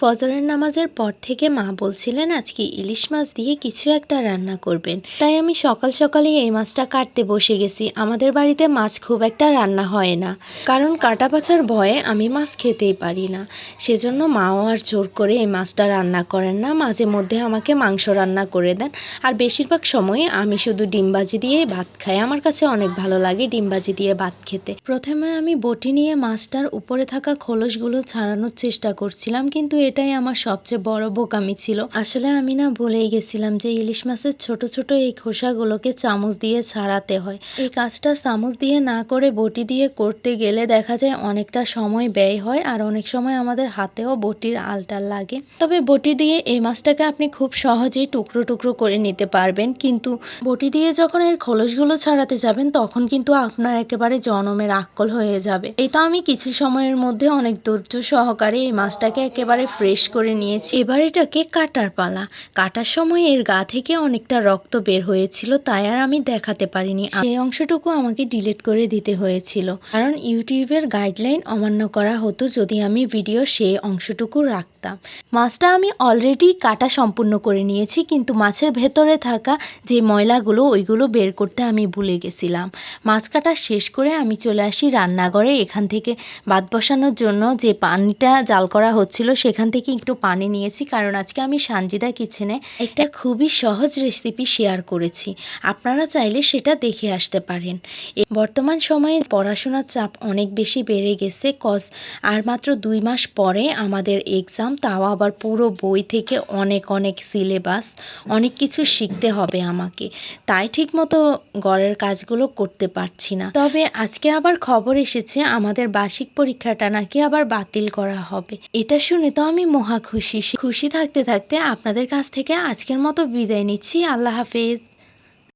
ফজরের নামাজের পর থেকে মা বলছিলেন, আজকে ইলিশ মাছ দিয়ে কিছু একটা রান্না করবেন। তাই আমি সকাল সকালেই এই মাছটা কাটতে বসে গেছি। আমাদের বাড়িতে মাছ খুব একটা রান্না হয় না। কারণ কাটা বাছার ভয়ে আমি মাছ খেতেই পারি না। সেজন্য মাও আর জোর করে এই মাছটা রান্না করেন না। মাঝে মধ্যে আমাকে মাংস রান্না করে দেন। আর বেশিরভাগ সময় আমি শুধু ডিমবাজি দিয়ে ভাত খাই। আমার কাছে অনেক ভালো লাগে ডিমবাজি দিয়ে ভাত খেতে। প্রথমে আমি বটি নিয়ে মাছটার উপরে থাকা খোলসগুলো ছাড়ানোর চেষ্টা করছিলাম, কিন্তু এটাই আমার সবচেয়ে বড় বোকামি ছিল। আসলে আমি না ভুলেই গেছিলাম যে ইলিশ মাছের ছোট ছোট এই খোসাগুলোকে চামচ দিয়ে ছাড়াতে হয়। এই কাজটা চামচ দিয়ে না করে বটি দিয়ে করতে গেলে দেখা যায় অনেকটা সময় ব্যয় হয় আর অনেক সময় আমাদের হাতেও বটির আলটাল লাগে। তবে বটি দিয়ে এই মাছটাকে আপনি খুব সহজেই টুকরো টুকরো করে নিতে পারবেন। কিন্তু বটি দিয়ে যখন এর খোলসগুলো ছাড়াতে যাবেন, তখন কিন্তু আপনার একেবারে জনমের আক্কল হয়ে যাবে। এই তো আমি কিছু সময়ের মধ্যে অনেক ধৈর্য সহকারে এই মাছটাকে একেবারে ফ্রেশ করে নিয়েছি। এবার এটাকে কাটার পালা। কাটার সময় এর গা থেকে অনেকটা রক্ত বের হয়েছিল, তাই আর আমি দেখাতে পারিনি। সেই অংশটুকু আমাকে ডিলিট করে দিতে হয়েছিল। কারণ ইউটিউবের গাইডলাইন অমান্য করা হতো যদি আমি ভিডিও সেই অংশটুকু রাখতাম। মাছটা আমি অলরেডি কাটা সম্পূর্ণ করে নিয়েছি, কিন্তু মাছের ভেতরে থাকা যে ময়লাগুলো, ওইগুলো বের করতে আমি ভুলে গেছিলাম। মাছ কাটা শেষ করে আমি চলে আসি রান্নাঘরে। এখান থেকে ভাত বসানোর জন্য যে পানিটা জাল করা হচ্ছিল, সেখান থেকে একটু পানি নিয়েছি, কারণ আজকে আমি সানজিদা কিচেনে একটা খুবই সহজ রেসিপি শেয়ার করেছি। আপনারা চাইলে সেটা দেখে আসতে পারেন। বর্তমান সময়ে পড়াশোনার চাপ অনেক বেশি বেড়ে গেছে কজ আর মাত্র দুই মাস পরে আমাদের এক্সাম তাও আবার পুরো বই থেকে অনেক অনেক সিলেবাস অনেক কিছু শিখতে হবে আমাকে। তাই ঠিকমতো ঘরের কাজগুলো করতে পারছি না। তবে আজকে আবার খবর এসেছে, আমাদের বার্ষিক পরীক্ষাটা নাকি আবার বাতিল করা হবে। এটা শুনে তো আমি মহা খুশি। খুশি থাকতে থাকতে আপনাদের কাছ থেকে আজকের মতো বিদায় নিচ্ছি। আল্লাহ হাফেজ।